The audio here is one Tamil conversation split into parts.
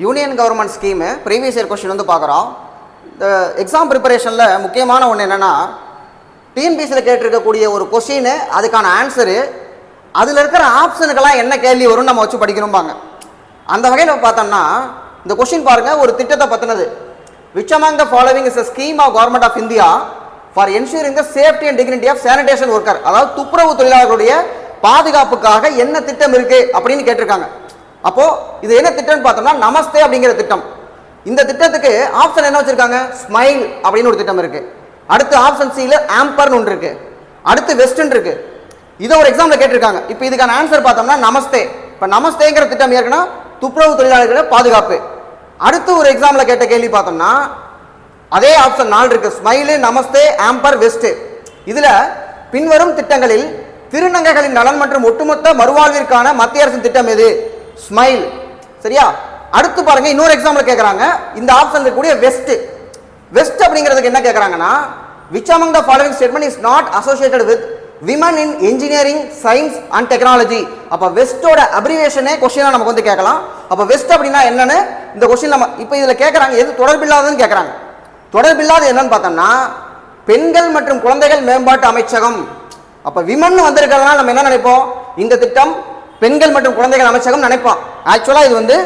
Union government scheme previous year question வந்து பார்க்குறோம். இந்த எக்ஸாம் ப்ரிப்பரேஷனில் முக்கியமான ஒன்று என்னென்னா டிஎன்பிசியில் கேட்டிருக்கக்கூடிய ஒரு கொஸ்டின் அதுக்கான ஆன்சரு அதில் இருக்கிற ஆப்ஷனுக்கெல்லாம் என்ன கேள்வி வரும்னு நம்ம வச்சு படிக்கணும்பாங்க. அந்த வகையில் பார்த்தோம்னா இந்த கொஸ்டின் பாருங்கள் ஒரு திட்டத்தை பற்றினது which among the following scheme of government of India for India for safety and safety of sanitation worker அதாவது துப்புரவு தொழிலாளர்களுடைய பாதுகாப்புக்காக என்ன திட்டம் இருக்குது அப்படின்னு கேட்டிருக்காங்க. அப்போ இது என்ன திட்டம்னு பார்த்தோம்னா நமஸ்தே அப்படிங்கிற திட்டம். இந்த திட்டத்துக்கு ஆப்ஷன் என்ன வச்சிருக்காங்க? ஸ்மைல் அப்படின்னு ஒரு திட்டம் இருக்கு. அடுத்து ஆப்ஷன் சியில் ஆம்பர்னு ஒன்று இருக்கு. அடுத்து வெஸ்டர்ன் இருக்கு. இதை ஒரு எக்ஸாமில் கேட்டிருக்காங்க. இப்போ இதுக்கான ஆன்சர் பார்த்தோம்னா நமஸ்தே. இப்போ நமஸ்தேங்கிற திட்டம் ஏற்கனவே துப்புரவு தொழிலாளர்களை பாதுகாப்பு. அடுத்து ஒரு எக்ஸாமில் கேட்ட கேள்வி பார்த்தோம்னா அதே ஆப்ஷன் நாலு இருக்கு. ஸ்மைலு நமஸ்தே ஆம்பர் வெஸ்ட் இதுல பின்வரும் திட்டங்களில் திருநங்கைகளின் நலன் மற்றும் ஒட்டுமொத்த மறுவாழ்விற்கான மத்திய அரசின் திட்டம் எது? ஸ்மைல். சரியா? அடுத்து பாருங்க இன்னொரு எக்ஸாம்பிள் கேட்குறாங்க இந்த ஆப்ஷன் இருக்கக்கூடிய வெஸ்ட் வெஸ்ட் அப்படிங்கிறதுக்கு என்ன கேட்குறாங்கன்னா which among the following statement is not associated with women in engineering science and technology அப்போ வெஸ்ட்டோட அப்ரிவேஷனே கொஸ்டினாக நமக்கு வந்து கேட்கலாம். அப்போ வெஸ்ட் அப்படின்னா என்னன்னு இந்த கொஸ்டின் நம்ம இப்போ இதில் கேட்குறாங்க எது தொடர்பில்லாததுன்னு கேட்குறாங்க தொடர்பில்லாத என்னன்னு பார்த்தோம்னா பெண்கள் மற்றும் குழந்தைகள் மேம்பாட்டு அமைச்சகம். அப்போ விமன் வந்திருக்கிறதுனால நம்ம என்ன நினைப்போம்? இந்த திட்டம் பெண்கள் மற்றும் குழந்தைகள் அமைச்சகம் நினைப்போம் ஆக்சுவலாக இது வந்து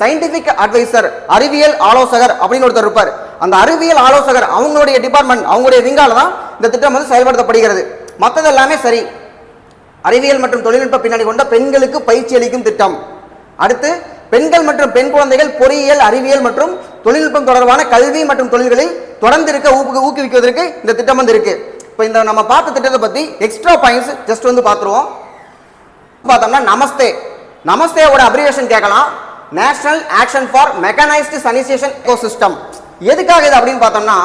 சயின்டிபிக் அட்வைசர் அறிவியல் ஆலோசகர் அப்படின்னு ஒருத்தர் இருப்பார். அந்த அறிவியல் ஆலோசகர் அவங்களுடைய டிபார்ட்மெண்ட் அவங்களுடைய விங்கால தான் இந்த திட்டம் வந்து செயல்படுத்தப்படுகிறது. மற்றது எல்லாமே சரி. அறிவியல் மற்றும் தொழில்நுட்ப பின்னணி கொண்ட பெண்களுக்கு பயிற்சி அளிக்கும் திட்டம். அடுத்து பெண்கள் மற்றும் பெண் குழந்தைகள் பொறியியல் அறிவியல் மற்றும் தொழில்நுட்பம் தொடர்பான கல்வி மற்றும் தொழில்களில் தொடர்ந்து இருக்க ஊக்கு ஊக்குவிக்குவதற்கு இந்த திட்டம் வந்து இருக்கு இப்போ இந்த நம்ம பார்த்த திட்டத்தை பற்றி எக்ஸ்ட்ரா பாயிண்ட்ஸ் ஜஸ்ட் வந்து பார்த்துருவோம். பார்த்தோம்னா நமஸ்தே. நமஸ்தேவோட அப்ரிவேஷன் கேட்கலாம். National action for mechanised sanitation ecosystem எதுக்காக இது அப்படின்னு பார்த்தோம்னா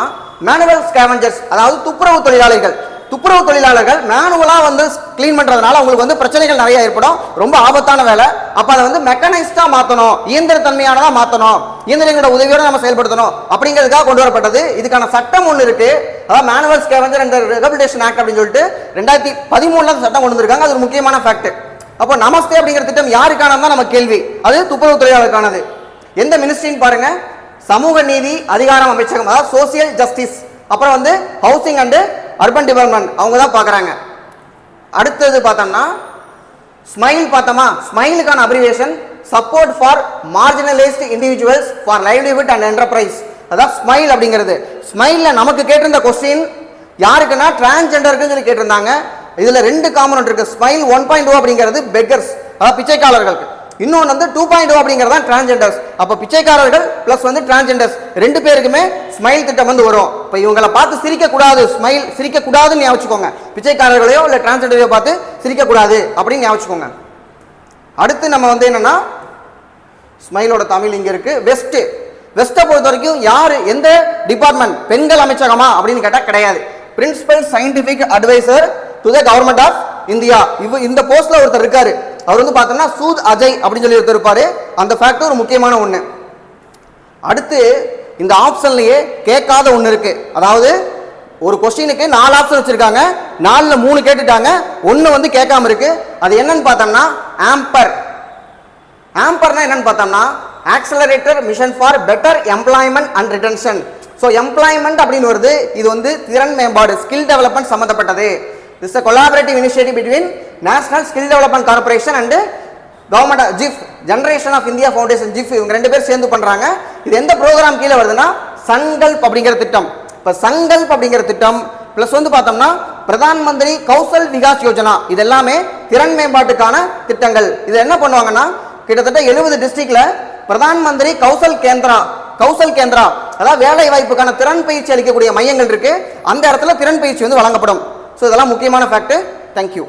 மேனுவல் ஸ்கேவஞ்சர்ஸ் அதாவது துப்புரவு தொழிலாளர்கள் துப்புரவு தொழிலாளர்கள் மேனுவலாக வந்து க்ளீன் பண்ணுறதுனால அவங்களுக்கு வந்து பிரச்சனைகள் நிறைய ஏற்படும். ரொம்ப ஆபத்தான வேலை. அப்போ அதை வந்து மெக்கனைஸ்டாக மாற்றணும் இயந்திரத்தன்மையானதாக மாற்றணும் இயந்திரங்களோட உதவியோடு நம்ம செயல்படுத்தணும். அப்படிங்கிறதுக்காக கொண்டு வரப்பட்டது. இதுக்கான சட்டம் ஒன்று இருக்கு. அதாவது manual scavenger and rehabilitation act அப்படின்னு சொல்லிட்டு ரெண்டாயிரத்தி பதிமூணுல சட்டம் கொண்டு வந்திருக்காங்க. அது ஒரு முக்கியமான ஃபேக்ட் அப்போ நமஸ்தே அப்படிங்கிற திட்டம் யாருக்கானது தான் நம்ம கேள்வி. அது துப்புரவு தொழிலாளருக்கானது எந்த மினிஸ்ட்ரின்னு பாருங்க. சமூக நீதி அதிகாரம் அமைச்சகம் அதாவது சோசியல் ஜஸ்டிஸ் அப்புறம் வந்து ஹவுசிங் அண்டு அர்பன் டெவலப்மெண்ட் அவங்க தான் பார்க்குறாங்க அடுத்தது பார்த்தோம்னா ஸ்மைல் பார்த்தோமா? ஸ்மைலுக்கான abbreviation support for marginalised individuals for livelihood and enterprise அதான் ஸ்மைல் அப்படிங்கிறது. ஸ்மைலில் நமக்கு கேட்டிருந்த கொஸ்டின் யாருக்குன்னா டிரான்ஸ்ஜெண்டருக்குன்னு சொல்லி கேட்டிருந்தாங்க. இதில் ரெண்டு காம்பனண்ட் இருக்குது ஸ்மைல் ஒன் பாயிண்ட் டூ அப்படிங்கிறது பெக்கர்ஸ் அதாவது பிச்சைக்காரர்களுக்கு. இன்னொன்று வந்து டூ பாயிண்ட் டூ அப்படிங்கிறது தான் டிரான்ஜெண்டர்ஸ் அப்போ பிச்சைக்காரர்கள் ப்ளஸ் வந்து டிரான்ஜெண்டர்ஸ் ரெண்டு பேருக்குமே ஸ்மைல் திட்டம் வந்து வரும். இப்போ இவங்களை பார்த்து சிரிக்கக்கூடாது. ஸ்மைல் சிரிக்கக்கூடாதுன்னு ஞாபகம் பிச்சைக்காரர்களையோ இல்லை டிரான்ஸ்ஜெண்டரையோ பார்த்து சிரிக்கக்கூடாது அப்படின்னு ஞாபகம் அடுத்து நம்ம வந்து என்னன்னா ஸ்மைலோட தமிழ் இங்கே இருக்குது வெஸ்ட்டு வெஸ்ட்டை பொறுத்த வரைக்கும் யார் எந்த டிபார்ட்மெண்ட் பெண்கள் அமைச்சகமா அப்படின்னு கேட்டால் கிடையாது. Principal scientific adviser to the government of India இவ் இந்த போஸ்ட்ல ஒருத்தர் இருக்காரு. அவர் வந்து பார்த்தோம்னா சூத் அஜய் அப்படின்னு சொல்லி ஒருத்தர் இருப்பாரு. அந்த ஃபேக்ட் ஒரு முக்கியமான ஒன்று அடுத்து இந்த ஆப்ஷன்லயே கேட்காத ஒன்று இருக்கு. அதாவது ஒரு கொஸ்டினுக்கு நாலு ஆப்ஷன் வச்சிருக்காங்க. நாலில் மூணு கேட்டுட்டாங்க. ஒன்று வந்து கேட்காம இருக்கு. அது என்னன்னு பார்த்தோம்னா ஆம்பர் ஆம்பர்னா என்னன்னு பார்த்தோம்னா accelerator mission for better employment and retention so employment அப்படின்னு வருது. இது வந்து திறன் மேம்பாடு ஸ்கில் டெவலப்மெண்ட் சம்மந்தப்பட்டது this a collaborative initiative between national skill development corporation and government GIF generation of India foundation GIF இவங்க ரெண்டு பேர் சேர்ந்து பண்ணுறாங்க இது எந்த ப்ரோக்ராம் கீழே வருதுன்னா சங்கல்ப் அப்படிங்கிற திட்டம். இப்போ சங்கல்ப் அப்படிங்கிற திட்டம் ப்ளஸ் வந்து பார்த்தோம்னா பிரதான் மந்திரி கௌசல் விகாஸ் யோஜனா இது எல்லாமே திறன் மேம்பாட்டுக்கான திட்டங்கள். இது என்ன பண்ணுவாங்கன்னா கிட்டத்தட்ட எழுபது டிஸ்ட்ரிக்ட்ல பிரதான் மந்திரி கௌசல் கேந்திரா கௌசல் கேந்திரா அதாவது வேலை வாய்ப்புக்கான திறன் பயிற்சி அளிக்கக்கூடிய மையங்கள் இருக்கு. அந்த இடத்துல திறன் பயிற்சி வந்து வழங்கப்படும். ஸோ இதெல்லாம் முக்கியமான ஃபேக்ட்டு தேங்க்யூ